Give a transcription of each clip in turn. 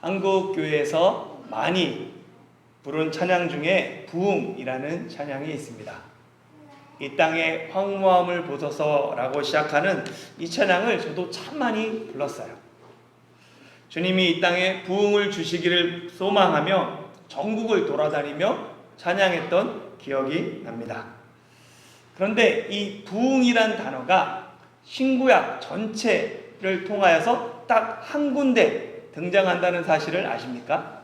한국 교회에서 많이 부른 찬양 중에 부흥이라는 찬양이 있습니다. 이 땅의 황무함을 보소서라고 시작하는 이 찬양을 저도 참 많이 불렀어요. 주님이 이 땅에 부흥을 주시기를 소망하며 전국을 돌아다니며 찬양했던 기억이 납니다. 그런데 이 부흥이란 단어가 신구약 전체를 통하여서 딱 한 군데 등장한다는 사실을 아십니까?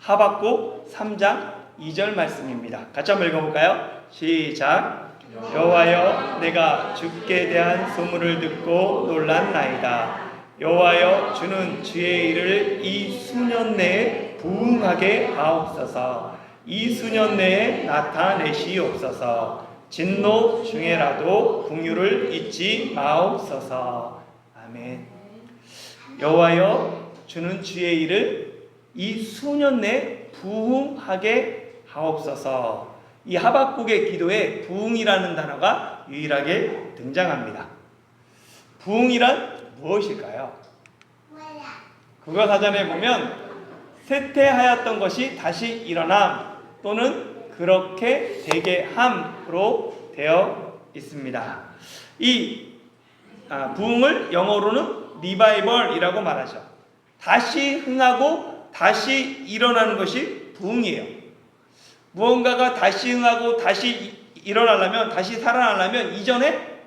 하박국 3장 2절 말씀입니다. 같이 한번 읽어볼까요? 시작. 여호와여 내가 주께 대한 소문을 듣고 놀란나이다. 여호와여 주는 주의 일을 이 수년 내에 부흥하게 하옵소서. 이 수년 내에 나타내시옵소서. 진노 중에라도 궁유를 잊지 마옵소서. 아멘. 여호와여 주는 주의 일을 이 수년 내에 부흥하게 하옵소서. 이 하박국의 기도에 부흥이라는 단어가 유일하게 등장합니다. 부흥이란 무엇일까요? 국어 사전에 보면 쇠퇴하였던 것이 다시 일어남 또는 그렇게 되게 함으로 되어 있습니다. 이 아, 부흥을 영어로는 리바이벌이라고 말하죠. 다시 흥하고 다시 일어나는 것이 부흥이에요. 무언가가 다시 흥하고 다시 일어나려면 다시 살아나려면 이전에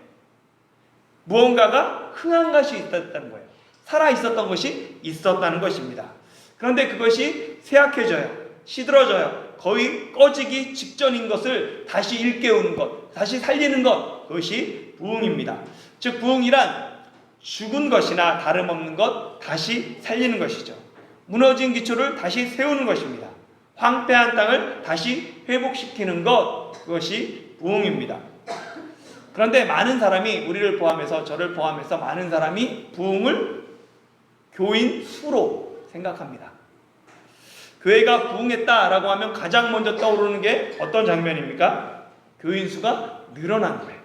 무언가가 흥한 것이 있었다는 거예요. 살아 있었던 것이 있었다는 것입니다. 그런데 그것이 쇠약해져요. 시들어져요. 거의 꺼지기 직전인 것을 다시 일깨우는 것, 다시 살리는 것, 그것이 부흥입니다. 즉, 부흥이란 죽은 것이나 다름없는 것, 다시 살리는 것이죠. 무너진 기초를 다시 세우는 것입니다. 황폐한 땅을 다시 회복시키는 것, 그것이 부흥입니다. 그런데 많은 사람이 우리를 포함해서 저를 포함해서 많은 사람이 부흥을 교인 수로 생각합니다. 교회가 부흥했다라고 하면 가장 먼저 떠오르는 게 어떤 장면입니까? 교인 수가 늘어난 거예요.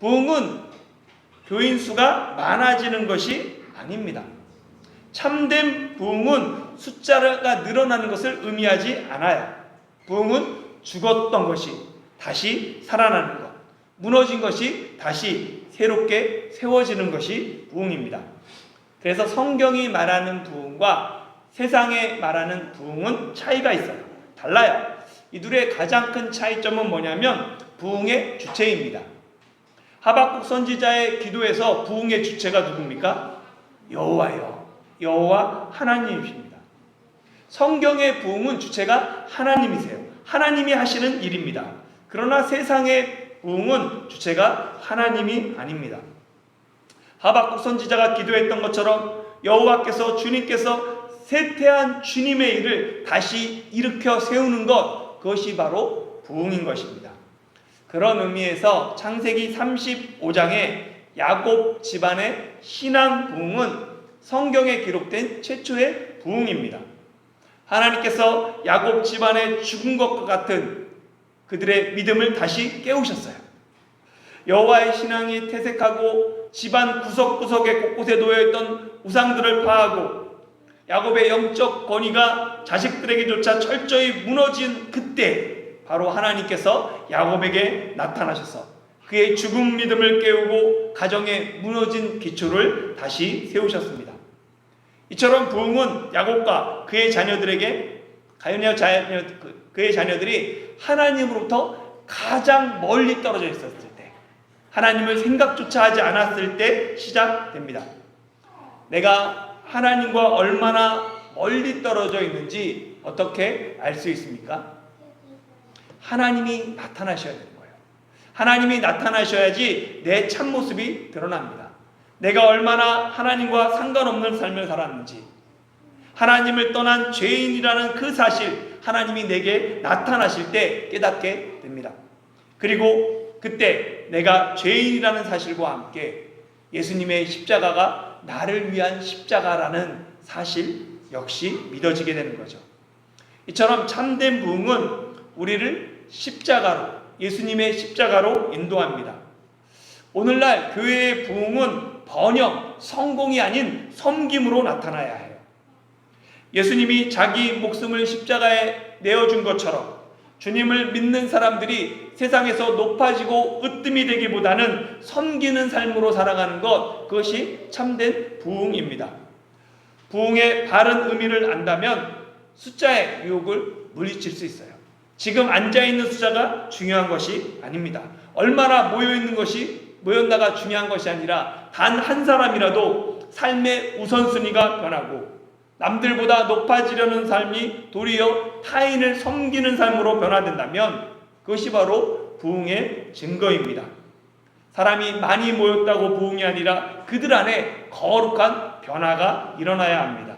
부흥은 교인 수가 많아지는 것이 아닙니다. 참된 부흥은 숫자가 늘어나는 것을 의미하지 않아요. 부흥은 죽었던 것이 다시 살아나는 것, 무너진 것이 다시 새롭게 세워지는 것이 부흥입니다. 그래서 성경이 말하는 부흥과 세상에 말하는 부흥은 차이가 있어요. 달라요. 이 둘의 가장 큰 차이점은 뭐냐면 부흥의 주체입니다. 하박국 선지자의 기도에서 부흥의 주체가 누굽니까? 여호와요. 여호와 하나님이십니다. 성경의 부흥은 주체가 하나님이세요. 하나님이 하시는 일입니다. 그러나 세상의 부흥은 주체가 하나님이 아닙니다. 하박국 선지자가 기도했던 것처럼 여호와께서 주님께서 쇠퇴한 주님의 일을 다시 일으켜 세우는 것 그것이 바로 부흥인 것입니다. 그런 의미에서 창세기 35장의 야곱 집안의 신앙 부흥은 성경에 기록된 최초의 부흥입니다. 하나님께서 야곱 집안의 죽은 것과 같은 그들의 믿음을 다시 깨우셨어요. 여호와의 신앙이 퇴색하고 집안 구석구석에 곳곳에 놓여 있던 우상들을 파하고 야곱의 영적 권위가 자식들에게조차 철저히 무너진 그때 바로 하나님께서 야곱에게 나타나셔서 그의 죽은 믿음을 깨우고 가정의 무너진 기초를 다시 세우셨습니다. 이처럼 부흥은 야곱과 그의 자녀들에게 가연의 자녀 그의 자녀들이 하나님으로부터 가장 멀리 떨어져 있었을 때 하나님을 생각조차 하지 않았을 때 시작됩니다. 내가 하나님과 얼마나 멀리 떨어져 있는지 어떻게 알 수 있습니까? 하나님이 나타나셔야 되는 거예요. 하나님이 나타나셔야지 내 참모습이 드러납니다. 내가 얼마나 하나님과 상관없는 삶을 살았는지, 하나님을 떠난 죄인이라는 그 사실, 하나님이 내게 나타나실 때 깨닫게 됩니다. 그리고 그때 내가 죄인이라는 사실과 함께 예수님의 십자가가 나를 위한 십자가라는 사실 역시 믿어지게 되는 거죠. 이처럼 참된 부흥은 우리를 십자가로, 예수님의 십자가로 인도합니다. 오늘날 교회의 부흥은 번영, 성공이 아닌 섬김으로 나타나야 해요. 예수님이 자기 목숨을 십자가에 내어준 것처럼 주님을 믿는 사람들이 세상에서 높아지고 으뜸이 되기보다는 섬기는 삶으로 살아가는 것 그것이 참된 부흥입니다. 부흥의 바른 의미를 안다면 숫자의 유혹을 물리칠 수 있어요. 지금 앉아 있는 숫자가 중요한 것이 아닙니다. 얼마나 모여 있는 것이 모였나가 중요한 것이 아니라 단 한 사람이라도 삶의 우선순위가 변하고 남들보다 높아지려는 삶이 도리어 타인을 섬기는 삶으로 변화된다면 그것이 바로 부흥의 증거입니다. 사람이 많이 모였다고 부흥이 아니라 그들 안에 거룩한 변화가 일어나야 합니다.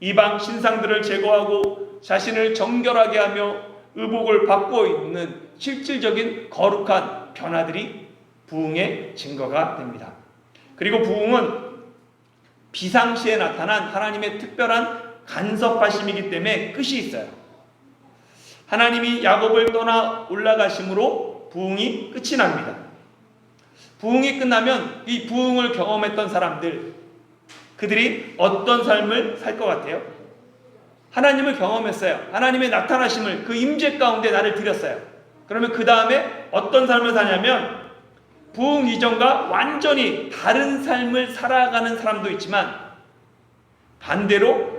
이방 신상들을 제거하고 자신을 정결하게 하며 의복을 받고 있는 실질적인 거룩한 변화들이 부흥의 증거가 됩니다. 그리고 부흥은 비상시에 나타난 하나님의 특별한 간섭하심이기 때문에 끝이 있어요. 하나님이 야곱을 떠나 올라가심으로 부흥이 끝이 납니다. 부흥이 끝나면 이 부흥을 경험했던 사람들 그들이 어떤 삶을 살 것 같아요? 하나님을 경험했어요. 하나님의 나타나심을 그 임재 가운데 나를 드렸어요. 그러면 그 다음에 어떤 삶을 사냐면 부흥 이전과 완전히 다른 삶을 살아가는 사람도 있지만 반대로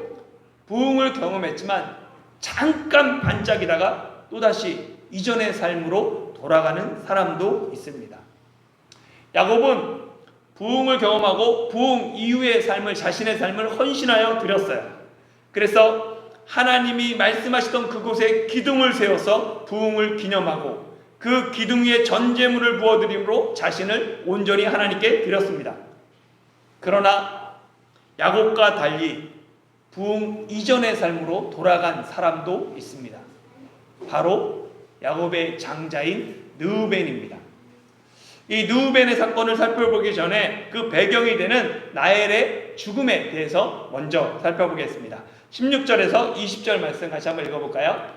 부흥을 경험했지만 잠깐 반짝이다가 또다시 이전의 삶으로 돌아가는 사람도 있습니다. 야곱은 부흥을 경험하고 부흥 이후의 삶을 자신의 삶을 헌신하여 드렸어요. 그래서 하나님이 말씀하시던 그곳에 기둥을 세워서 부흥을 기념하고 그 기둥 위에 전제물을 부어드림으로 자신을 온전히 하나님께 드렸습니다. 그러나 야곱과 달리 부흥 이전의 삶으로 돌아간 사람도 있습니다. 바로 야곱의 장자인 느우벤입니다. 이 느우벤의 사건을 살펴보기 전에 그 배경이 되는 나엘의 죽음에 대해서 먼저 살펴보겠습니다. 16절에서 20절 말씀 같이 한번 읽어볼까요?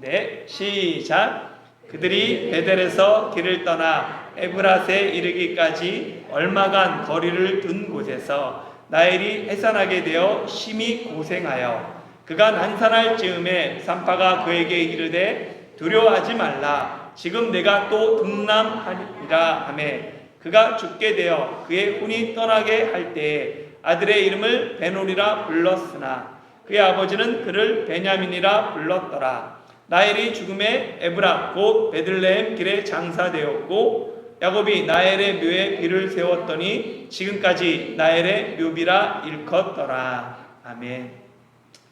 네, 시작. 그들이 베델에서 길을 떠나 에브라스에 이르기까지 얼마간 거리를 둔 곳에서 나엘이 해산하게 되어 심히 고생하여 그가 난산할 즈음에 산파가 그에게 이르되 두려워하지 말라 지금 내가 또 등남하리라 하매 그가 죽게 되어 그의 혼이 떠나게 할 때에 아들의 이름을 베놀이라 불렀으나 그의 아버지는 그를 베냐민이라 불렀더라 나엘이 죽음에 에브라 곧 베들레헴 길에 장사되었고 야곱이 나엘의 묘에 비를 세웠더니 지금까지 나엘의 묘비라 일컫더라 아멘.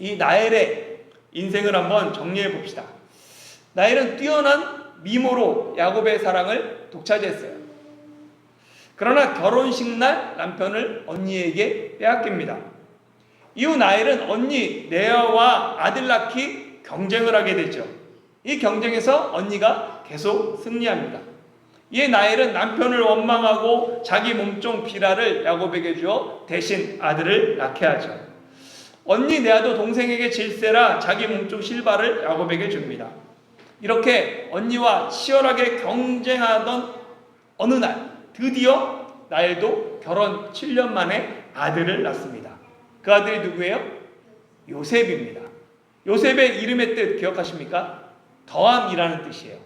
이 나엘의 인생을 한번 정리해 봅시다. 나엘은 뛰어난 미모로 야곱의 사랑을 독차지했어요. 그러나 결혼식 날 남편을 언니에게 빼앗깁니다. 이후 나엘은 언니 레아와 아들 낳기 경쟁을 하게 되죠. 이 경쟁에서 언니가 계속 승리합니다. 이에 나엘은 남편을 원망하고 자기 몸종 비라를 야곱에게 주어 대신 아들을 낳게 하죠. 언니 레아도 동생에게 질세라 자기 몸종 실바를 야곱에게 줍니다. 이렇게 언니와 치열하게 경쟁하던 어느 날 드디어 나엘도 결혼 7년 만에 아들을 낳습니다. 그 아들이 누구예요? 요셉입니다. 요셉의 이름의 뜻 기억하십니까? 더함이라는 뜻이에요.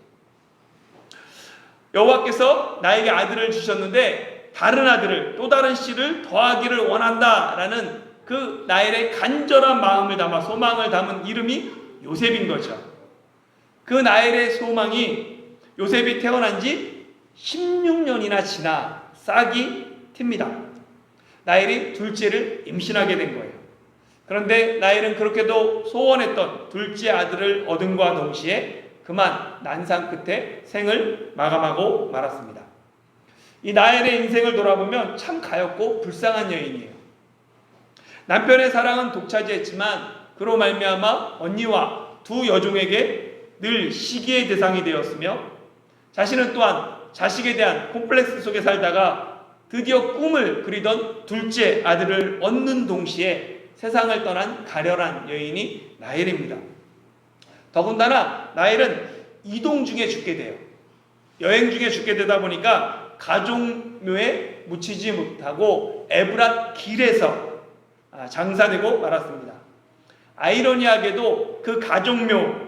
여호와께서 나에게 아들을 주셨는데 다른 아들을 또 다른 씨를 더하기를 원한다라는 그 나엘의 간절한 마음을 담아 소망을 담은 이름이 요셉인 거죠. 그 나엘의 소망이 요셉이 태어난 지 16년이나 지나 싹이 튑니다. 나엘이 둘째를 임신하게 된 거예요. 그런데 나엘은 그렇게도 소원했던 둘째 아들을 얻은과 동시에 그만 난상 끝에 생을 마감하고 말았습니다. 이 나엘의 인생을 돌아보면 참 가엽고 불쌍한 여인이에요. 남편의 사랑은 독차지했지만 그로 말미암아 언니와 두 여종에게 늘 시기의 대상이 되었으며 자신은 또한 자식에 대한 콤플렉스 속에 살다가 드디어 꿈을 그리던 둘째 아들을 얻는 동시에 세상을 떠난 가련한 여인이 나엘입니다. 더군다나 나엘은 이동 중에 죽게 돼요. 여행 중에 죽게 되다 보니까 가족묘에 묻히지 못하고 에브랏 길에서 아, 장사되고 말았습니다. 아이러니하게도 그 가족묘 아,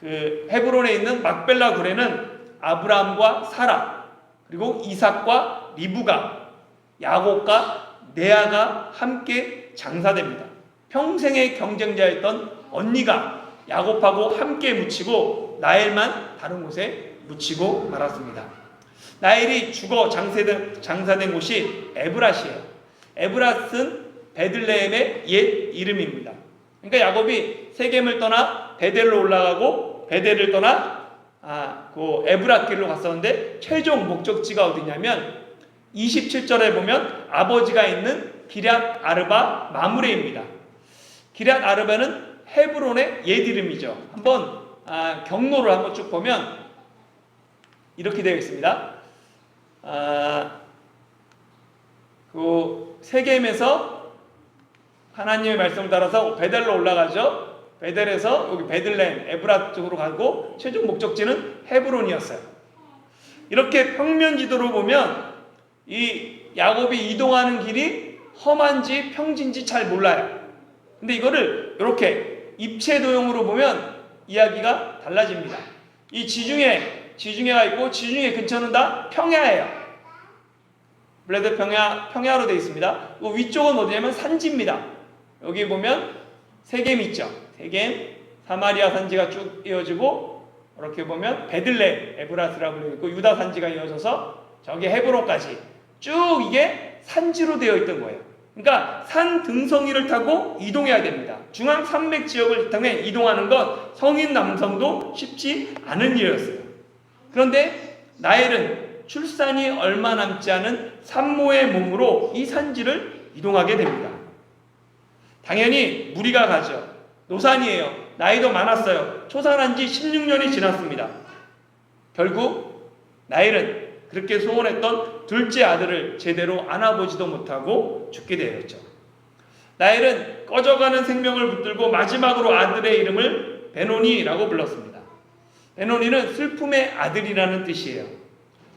그 헤브론에 있는 막벨라 굴에는 아브라함과 사라 그리고 이삭과 리브가 야곱과 네아가 함께 장사됩니다. 평생의 경쟁자였던 언니가 야곱하고 함께 묻히고 나엘만 다른 곳에 묻히고 말았습니다. 나엘이 죽어 장사된, 장사된 곳이 에브라시예요. 에브라스는 베들레헴의 옛 이름입니다. 그러니까 야곱이 세겜을 떠나 베델로 올라가고 베델을 떠나 아, 그 에브라길로 갔었는데 최종 목적지가 어디냐면 27절에 보면 아버지가 있는 기럇 아르바 마무레입니다. 기럇 아르바는 헤브론의 옛 이름이죠. 한번 아, 경로를 한번 쭉 보면 이렇게 되어 있습니다. 아, 그 세겜에서 하나님의 말씀을 따라서 베델로 올라가죠. 베델에서 여기 베들레헴 에브라 쪽으로 가고 최종 목적지는 헤브론이었어요. 이렇게 평면 지도로 보면 이 야곱이 이동하는 길이 험한지 평진지 잘 몰라요. 근데 이거를 이렇게 입체 도형으로 보면 이야기가 달라집니다. 이 지중해 지중해가 있고 지중해 근처는 다 평야예요. 블레드 평야 평야로 되어 있습니다. 그 위쪽은 어디냐면 산지입니다. 여기 보면 세겜 있죠. 세겜 사마리아 산지가 쭉 이어지고 이렇게 보면 베들레 에브라스라고 불리고 유다 산지가 이어져서 저기 헤브론까지 쭉 이게 산지로 되어 있던 거예요. 그러니까 산 등성이를 타고 이동해야 됩니다. 중앙 산맥 지역을 통해 이동하는 건 성인 남성도 쉽지 않은 일이었어요. 그런데 나엘은 출산이 얼마 남지 않은 산모의 몸으로 이 산지를 이동하게 됩니다. 당연히 무리가 가죠. 노산이에요. 나이도 많았어요. 초산한 지 16년이 지났습니다. 결국 나일은 그렇게 소원했던 둘째 아들을 제대로 안아보지도 못하고 죽게 되었죠. 나일은 꺼져가는 생명을 붙들고 마지막으로 아들의 이름을 베노니라고 불렀습니다. 베노니는 슬픔의 아들이라는 뜻이에요.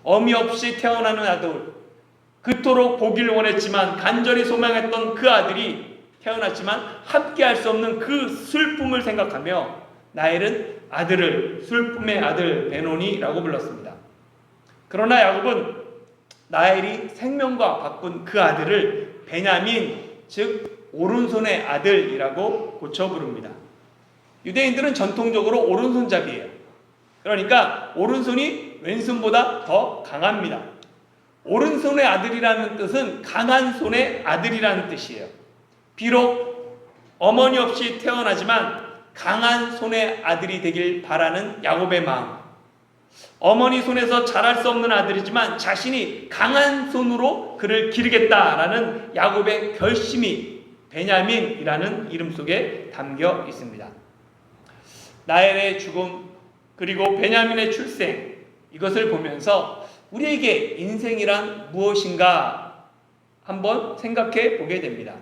어미 없이 태어나는 아들, 그토록 보길 원했지만 간절히 소망했던 그 아들이 태어났지만 함께 할 수 없는 그 슬픔을 생각하며 나엘은 아들을 슬픔의 아들 베노니라고 불렀습니다. 그러나 야곱은 나엘이 생명과 바꾼 그 아들을 베냐민 즉 오른손의 아들이라고 고쳐 부릅니다. 유대인들은 전통적으로 오른손잡이에요. 그러니까 오른손이 왼손보다 더 강합니다. 오른손의 아들이라는 뜻은 강한 손의 아들이라는 뜻이에요. 비록 어머니 없이 태어나지만 강한 손의 아들이 되길 바라는 야곱의 마음. 어머니 손에서 자랄 수 없는 아들이지만 자신이 강한 손으로 그를 기르겠다라는 야곱의 결심이 베냐민이라는 이름 속에 담겨 있습니다. 나엘의 죽음 그리고 베냐민의 출생 이것을 보면서 우리에게 인생이란 무엇인가 한번 생각해 보게 됩니다.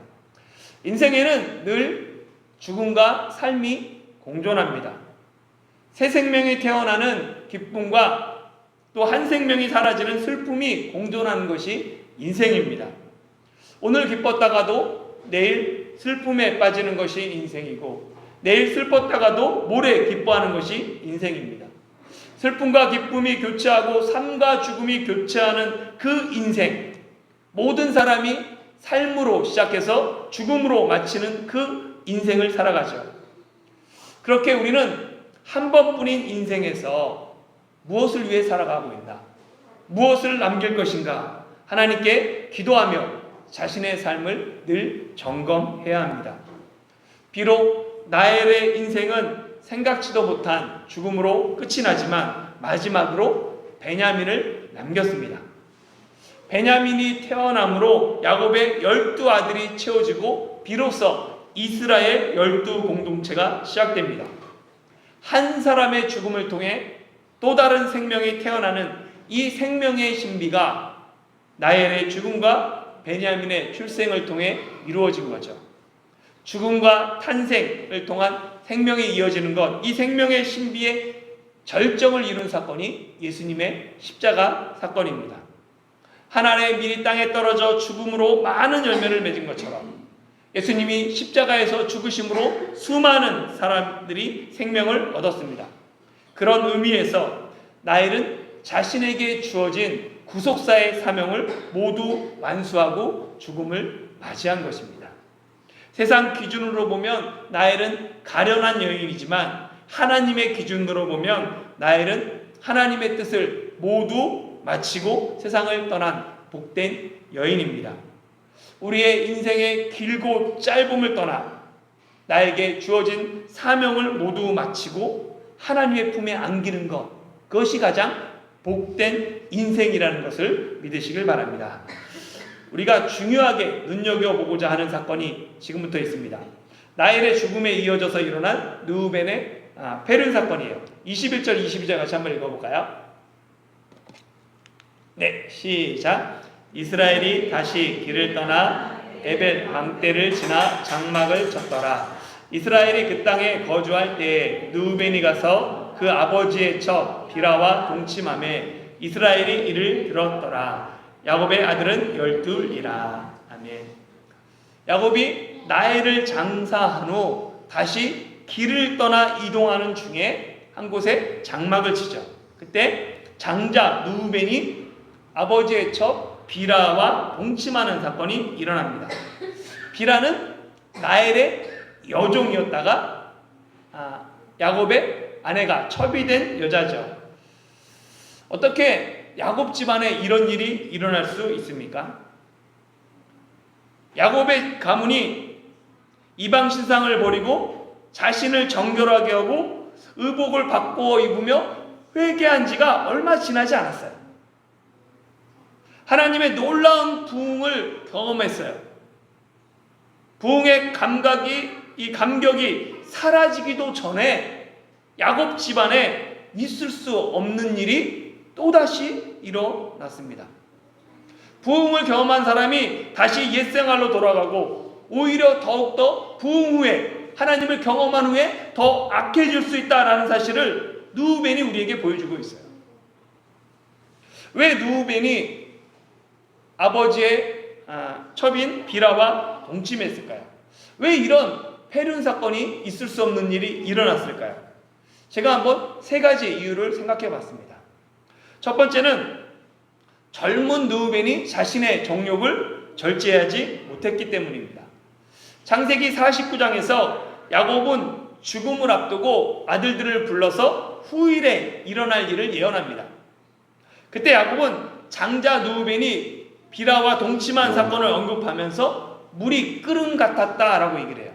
인생에는 늘 죽음과 삶이 공존합니다. 새 생명이 태어나는 기쁨과 또 한 생명이 사라지는 슬픔이 공존하는 것이 인생입니다. 오늘 기뻤다가도 내일 슬픔에 빠지는 것이 인생이고 내일 슬펐다가도 모레 기뻐하는 것이 인생입니다. 슬픔과 기쁨이 교체하고 삶과 죽음이 교체하는 그 인생. 모든 사람이 삶으로 시작해서 죽음으로 마치는 그 인생을 살아가죠. 그렇게 우리는 한 번뿐인 인생에서 무엇을 위해 살아가고 있나? 무엇을 남길 것인가? 하나님께 기도하며 자신의 삶을 늘 점검해야 합니다. 비록 나엘의 인생은 생각지도 못한 죽음으로 끝이 나지만 마지막으로 베냐민을 남겼습니다. 베냐민이 태어남으로 야곱의 열두 아들이 채워지고 비로소 이스라엘 열두 공동체가 시작됩니다. 한 사람의 죽음을 통해 또 다른 생명이 태어나는 이 생명의 신비가 나엘의 죽음과 베냐민의 출생을 통해 이루어진 거죠. 죽음과 탄생을 통한 생명이 이어지는 것, 이 생명의 신비의 절정을 이룬 사건이 예수님의 십자가 사건입니다. 하나님의 미리 땅에 떨어져 죽음으로 많은 열매를 맺은 것처럼 예수님이 십자가에서 죽으심으로 수많은 사람들이 생명을 얻었습니다. 그런 의미에서 나일은 자신에게 주어진 구속사의 사명을 모두 완수하고 죽음을 맞이한 것입니다. 세상 기준으로 보면 나엘은 가련한 여인이지만 하나님의 기준으로 보면 나엘은 하나님의 뜻을 모두 마치고 세상을 떠난 복된 여인입니다. 우리의 인생의 길고 짧음을 떠나 나에게 주어진 사명을 모두 마치고 하나님의 품에 안기는 것 그것이 가장 복된 인생이라는 것을 믿으시길 바랍니다. 우리가 중요하게 눈여겨보고자 하는 사건이 지금부터 있습니다. 나엘의 죽음에 이어져서 일어난 느우벤의 아, 페른 사건이에요. 21절, 22절 같이 한번 읽어볼까요? 네, 시작. 이스라엘이 다시 길을 떠나 에벳 망대를 지나 장막을 쳤더라. 이스라엘이 그 땅에 거주할 때에 누벤이 가서 그 아버지의 첩 비라와 동침함에 이스라엘이 이를 들었더라. 야곱의 아들은 열둘이라. 아멘. 야곱이 나엘을 장사한 후 다시 길을 떠나 이동하는 중에 한 곳에 장막을 치죠. 그때 장자 누벤이 아버지의 첩 비라와 동침하는 사건이 일어납니다. 비라는 나엘의 여종이었다가 아, 야곱의 아내가 첩이 된 여자죠. 어떻게 야곱 집안에 이런 일이 일어날 수 있습니까? 야곱의 가문이 이방 신상을 버리고 자신을 정결하게 하고 의복을 바꾸어 입으며 회개한 지가 얼마 지나지 않았어요. 하나님의 놀라운 부흥을 경험했어요. 부흥의 감각이 이 감격이 사라지기도 전에 야곱 집안에 있을 수 없는 일이 또다시 일어났습니다. 부흥을 경험한 사람이 다시 옛 생활로 돌아가고 오히려 더욱더 부흥 후에 하나님을 경험한 후에 더 악해질 수 있다라는 사실을 누우벤이 우리에게 보여주고 있어요. 왜 누우벤이 아버지의 아, 첩인 비라와 동침했을까요? 왜 이런 폐륜 사건이 있을 수 없는 일이 일어났을까요? 제가 한번 세 가지 이유를 생각해 봤습니다. 첫 번째는 젊은 누우벤이 자신의 정욕을 절제하지 못했기 때문입니다. 창세기 49장에서 야곱은 죽음을 앞두고 아들들을 불러서 후일에 일어날 일을 예언합니다. 그때 야곱은 장자 누우벤이 비라와 동침한 사건을 언급하면서 물이 끓음 같았다라고 얘기를 해요.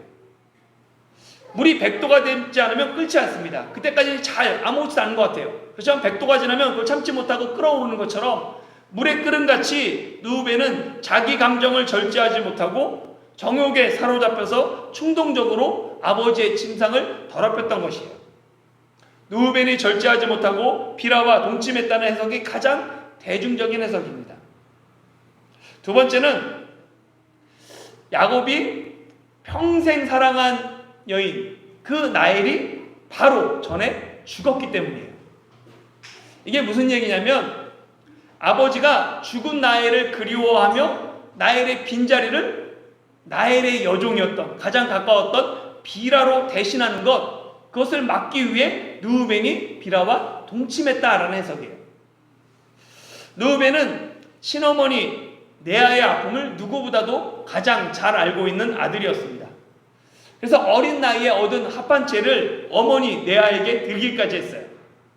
물이 100도가 되지 않으면 끓지 않습니다. 그때까지 잘 아무렇지도 않은 것 같아요. 그렇지만 100도가 지나면 그걸 참지 못하고 끓어오르는 것처럼 물에 끓음 같이 누우베는 자기 감정을 절제하지 못하고 정욕에 사로잡혀서 충동적으로 아버지의 침상을 더럽혔던 것이에요. 누우벤이 절제하지 못하고 비라와 동침했다는 해석이 가장 대중적인 해석입니다. 두 번째는 야곱이 평생 사랑한 여인 그 나엘이 바로 전에 죽었기 때문이에요. 이게 무슨 얘기냐면 아버지가 죽은 나엘을 그리워하며 나엘의 빈자리를 나엘의 여종이었던 가장 가까웠던 비라로 대신하는 것 그것을 막기 위해 누우벤이 비라와 동침했다라는 해석이에요. 누우벤은 친어머니 네아의 아픔을 누구보다도 가장 잘 알고 있는 아들이었습니다. 그래서 어린 나이에 얻은 합반체를 어머니 네아에게 드리기까지 했어요.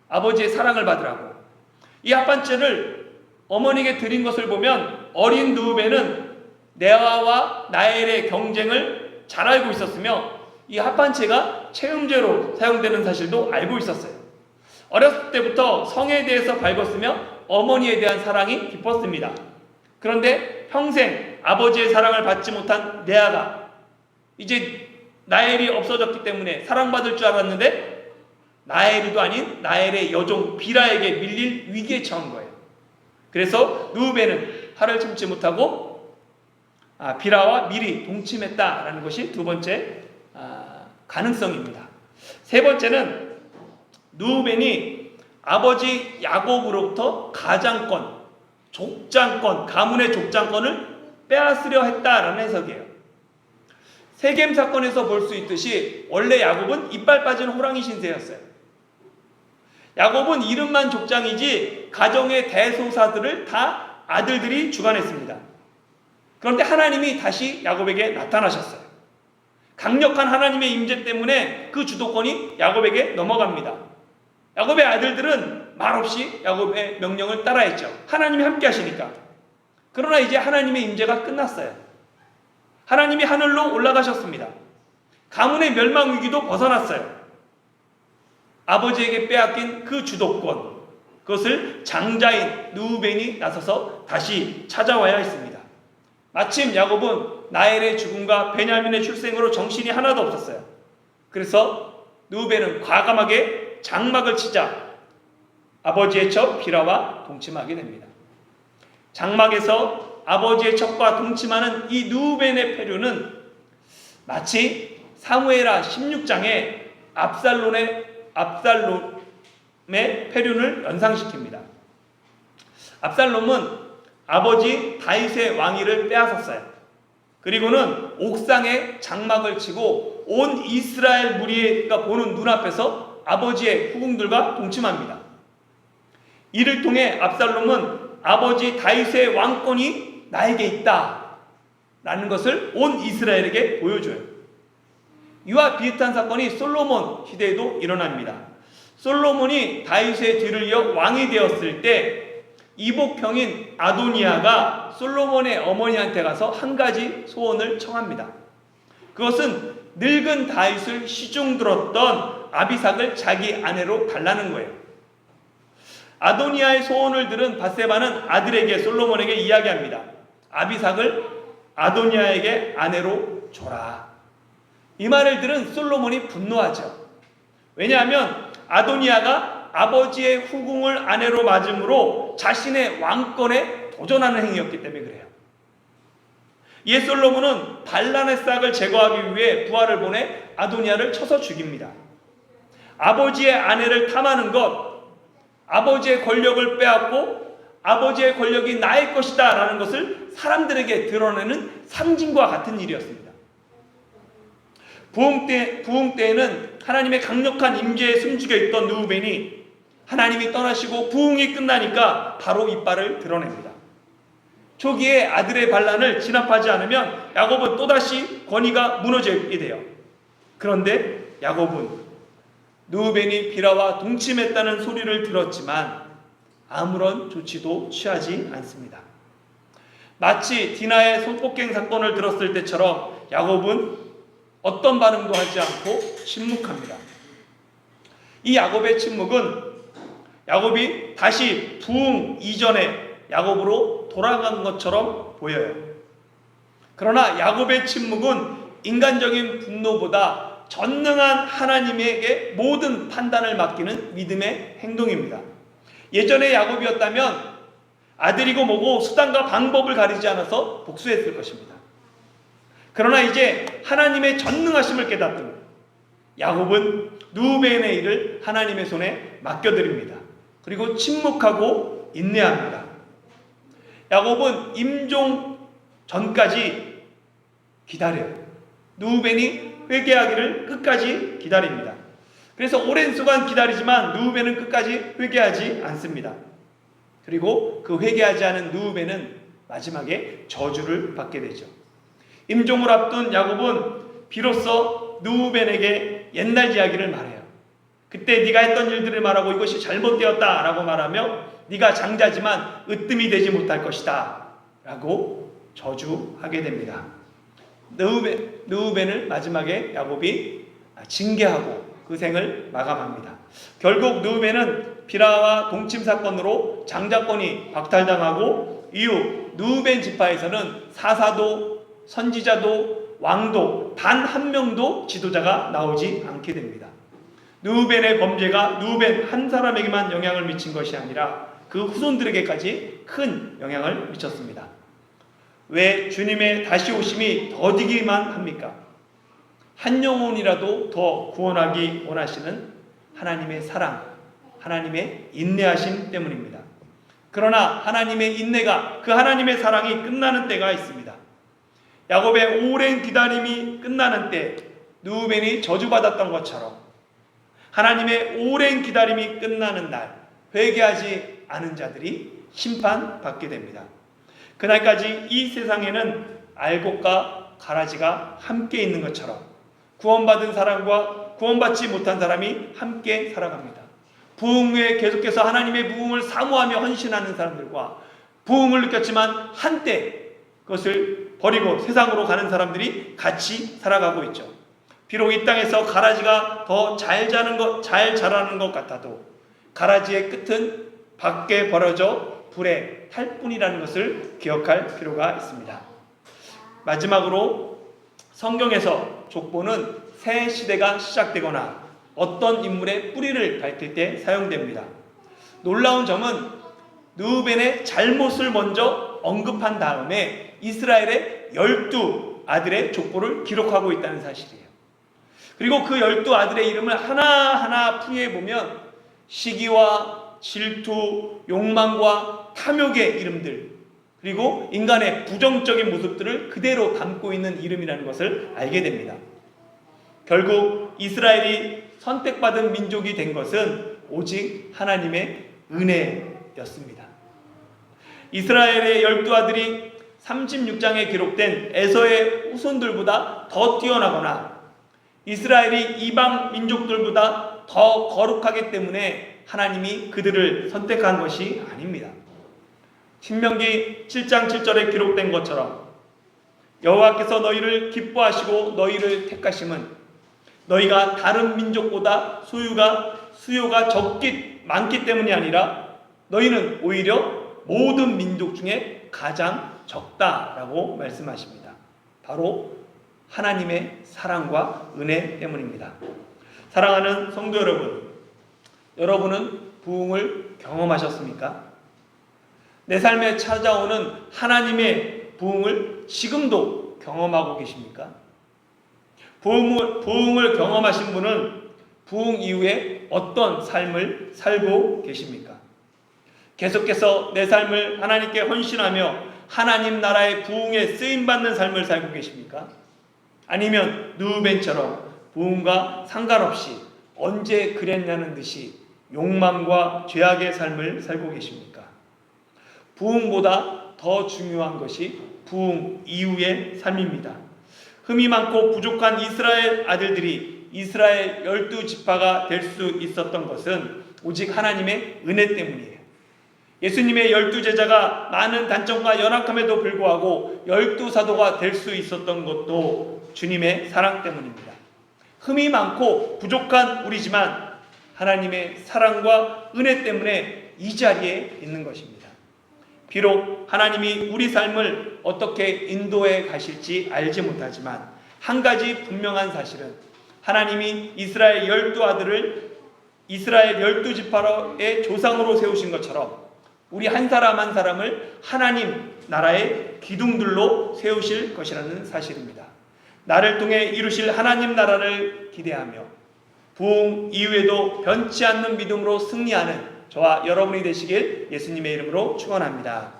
아버지의 사랑을 받으라고. 이 합반체를 어머니에게 드린 것을 보면 어린 누우벤은 네아와 나엘의 경쟁을 잘 알고 있었으며 이 합반체가 체음제로 사용되는 사실도 알고 있었어요. 어렸을 때부터 성에 대해서 밝았으며 어머니에 대한 사랑이 깊었습니다. 그런데 평생 아버지의 사랑을 받지 못한 네아가 이제 나엘이 없어졌기 때문에 사랑받을 줄 알았는데 나엘이도 아닌 나엘의 여종 비라에게 밀릴 위기에 처한 거예요. 그래서 누벤은 화를 참지 못하고 아, 비라와 미리 동침했다라는 것이 두 번째 아, 가능성입니다. 세 번째는 누벤이 아버지 야곱으로부터 가장권, 족장권, 가문의 족장권을 빼앗으려 했다라는 해석이에요. 세겜 사건에서 볼 수 있듯이 원래 야곱은 이빨 빠진 호랑이 신세였어요. 야곱은 이름만 족장이지 가정의 대소사들을 다 아들들이 주관했습니다. 그런데 하나님이 다시 야곱에게 나타나셨어요. 강력한 하나님의 임재 때문에 그 주도권이 야곱에게 넘어갑니다. 야곱의 아들들은 말없이 야곱의 명령을 따라했죠. 하나님이 함께 하시니까. 그러나 이제 하나님의 임재가 끝났어요. 하나님이 하늘로 올라가셨습니다. 가문의 멸망 위기도 벗어났어요. 아버지에게 빼앗긴 그 주도권, 그것을 장자인 누우벤이 나서서 다시 찾아와야 했습니다. 마침 야곱은 나엘의 죽음과 베냐민의 출생으로 정신이 하나도 없었어요. 그래서 누우벤은 과감하게 장막을 치자 아버지의 첩 비라와 동침하게 됩니다. 장막에서 아버지의 첩과 동침하는 이 누우벤의 패류는 마치 사무에라 16장에 압살론의 압살롬의 패륜을 연상시킵니다. 압살롬은 아버지 다윗의 왕위를 빼앗았어요. 그리고는 옥상에 장막을 치고 온 이스라엘 무리가 보는 눈앞에서 아버지의 후궁들과 동침합니다. 이를 통해 압살롬은 아버지 다윗의 왕권이 나에게 있다. 라는 것을 온 이스라엘에게 보여줘요. 이와 비슷한 사건이 솔로몬 시대에도 일어납니다. 솔로몬이 다윗의 뒤를 이어 왕이 되었을 때 이복형인 아도니아가 솔로몬의 어머니한테 가서 한 가지 소원을 청합니다. 그것은 늙은 다윗을 시중 들었던 아비삭을 자기 아내로 달라는 거예요. 아도니아의 소원을 들은 바세바는 아들에게 솔로몬에게 이야기합니다. 아비삭을 아도니아에게 아내로 줘라. 이 말을 들은 솔로몬이 분노하죠. 왜냐하면 아도니아가 아버지의 후궁을 아내로 맞음으로 자신의 왕권에 도전하는 행위였기 때문에 그래요. 이에 솔로몬은 반란의 싹을 제거하기 위해 부하를 보내 아도니아를 쳐서 죽입니다. 아버지의 아내를 탐하는 것, 아버지의 권력을 빼앗고 아버지의 권력이 나의 것이다 라는 것을 사람들에게 드러내는 상징과 같은 일이었습니다. 부흥 때, 부흥 때에는 하나님의 강력한 임재에 숨죽여 있던 누우벤이 하나님이 떠나시고 부흥이 끝나니까 바로 이빨을 드러냅니다. 초기에 아들의 반란을 진압하지 않으면 야곱은 또다시 권위가 무너지게 돼요. 그런데 야곱은 누우벤이 비라와 동침했다는 소리를 들었지만 아무런 조치도 취하지 않습니다. 마치 디나의 손폭행 사건을 들었을 때처럼 야곱은 어떤 반응도 하지 않고 침묵합니다. 이 야곱의 침묵은 야곱이 다시 부흥 이전에 야곱으로 돌아간 것처럼 보여요. 그러나 야곱의 침묵은 인간적인 분노보다 전능한 하나님에게 모든 판단을 맡기는 믿음의 행동입니다. 예전에 야곱이었다면 아들이고 뭐고 수단과 방법을 가리지 않아서 복수했을 것입니다. 그러나 이제 하나님의 전능하심을 깨닫는 야곱은 누벤의 일을 하나님의 손에 맡겨드립니다. 그리고 침묵하고 인내합니다. 야곱은 임종 전까지 기다려요. 누벤이 회개하기를 끝까지 기다립니다. 그래서 오랜 수간 기다리지만 누벤은 끝까지 회개하지 않습니다. 그리고 그 회개하지 않은 누벤은 마지막에 저주를 받게 되죠. 임종을 앞둔 야곱은 비로소 누벤에게 옛날 이야기를 말해요. 그때 네가 했던 일들을 말하고 이것이 잘못되었다라고 말하며 네가 장자지만 으뜸이 되지 못할 것이다 라고 저주하게 됩니다. 느우벤, 느우벤을 마지막에 야곱이 징계하고 그 생을 마감합니다. 결국 느우벤은 비라와 동침 사건으로 장자권이 박탈당하고 이후 느우벤 지파에서는 사사도 선지자도 왕도 단 한 명도 지도자가 나오지 않게 됩니다. 누벤의 범죄가 누벤 한 사람에게만 영향을 미친 것이 아니라 그 후손들에게까지 큰 영향을 미쳤습니다. 왜 주님의 다시 오심이 더디기만 합니까? 한 영혼이라도 더 구원하기 원하시는 하나님의 사랑, 하나님의 인내하심 때문입니다. 그러나 하나님의 인내가 그 하나님의 사랑이 끝나는 때가 있습니다. 야곱의 오랜 기다림이 끝나는 때 누우벤이 저주받았던 것처럼 하나님의 오랜 기다림이 끝나는 날 회개하지 않은 자들이 심판받게 됩니다. 그날까지 이 세상에는 알곡과 가라지가 함께 있는 것처럼 구원받은 사람과 구원받지 못한 사람이 함께 살아갑니다. 부흥에 계속해서 하나님의 부흥을 사모하며 헌신하는 사람들과 부흥을 느꼈지만 한때 그것을 버리고 세상으로 가는 사람들이 같이 살아가고 있죠. 비록 이 땅에서 가라지가 더 잘 자는 것, 잘 자라는 것 같아도 가라지의 끝은 밖에 벌어져 불에 탈 뿐이라는 것을 기억할 필요가 있습니다. 마지막으로 성경에서 족보는 새 시대가 시작되거나 어떤 인물의 뿌리를 밝힐 때 사용됩니다. 놀라운 점은 느우벤의 잘못을 먼저 언급한 다음에 이스라엘의 열두 아들의 족보를 기록하고 있다는 사실이에요. 그리고 그 열두 아들의 이름을 하나하나 풀이해 보면 시기와 질투, 욕망과 탐욕의 이름들, 그리고 인간의 부정적인 모습들을 그대로 담고 있는 이름이라는 것을 알게 됩니다. 결국 이스라엘이 선택받은 민족이 된 것은 오직 하나님의 은혜였습니다. 이스라엘의 열두 아들이 36장에 기록된 에서의 후손들보다 더 뛰어나거나 이스라엘이 이방 민족들보다 더 거룩하기 때문에 하나님이 그들을 선택한 것이 아닙니다. 신명기 7장 7절에 기록된 것처럼 여호와께서 너희를 기뻐하시고 너희를 택하심은 너희가 다른 민족보다 소유가 수요가 적기 많기 때문이 아니라 너희는 오히려 모든 민족 중에 가장 적다라고 말씀하십니다. 바로 하나님의 사랑과 은혜 때문입니다. 사랑하는 성도 여러분, 여러분은 부흥을 경험하셨습니까? 내 삶에 찾아오는 하나님의 부흥을 지금도 경험하고 계십니까? 부흥을, 부흥을 경험하신 분은 부흥 이후에 어떤 삶을 살고 계십니까? 계속해서 내 삶을 하나님께 헌신하며 하나님 나라의 부흥에 쓰임 받는 삶을 살고 계십니까? 아니면 누벤처럼 부흥과 상관없이 언제 그랬냐는 듯이 욕망과 죄악의 삶을 살고 계십니까? 부흥보다 더 중요한 것이 부흥 이후의 삶입니다. 흠이 많고 부족한 이스라엘 아들들이 이스라엘 열두 지파가 될 수 있었던 것은 오직 하나님의 은혜 때문이에요. 예수님의 열두 제자가 많은 단점과 연약함에도 불구하고 열두 사도가 될 수 있었던 것도 주님의 사랑 때문입니다. 흠이 많고 부족한 우리지만 하나님의 사랑과 은혜 때문에 이 자리에 있는 것입니다. 비록 하나님이 우리 삶을 어떻게 인도해 가실지 알지 못하지만 한 가지 분명한 사실은 하나님이 이스라엘 열두 아들을 이스라엘 열두 지파의 조상으로 세우신 것처럼 우리 한 사람 한 사람을 하나님 나라의 기둥들로 세우실 것이라는 사실입니다. 나를 통해 이루실 하나님 나라를 기대하며 부흥 이후에도 변치 않는 믿음으로 승리하는 저와 여러분이 되시길 예수님의 이름으로 축원합니다.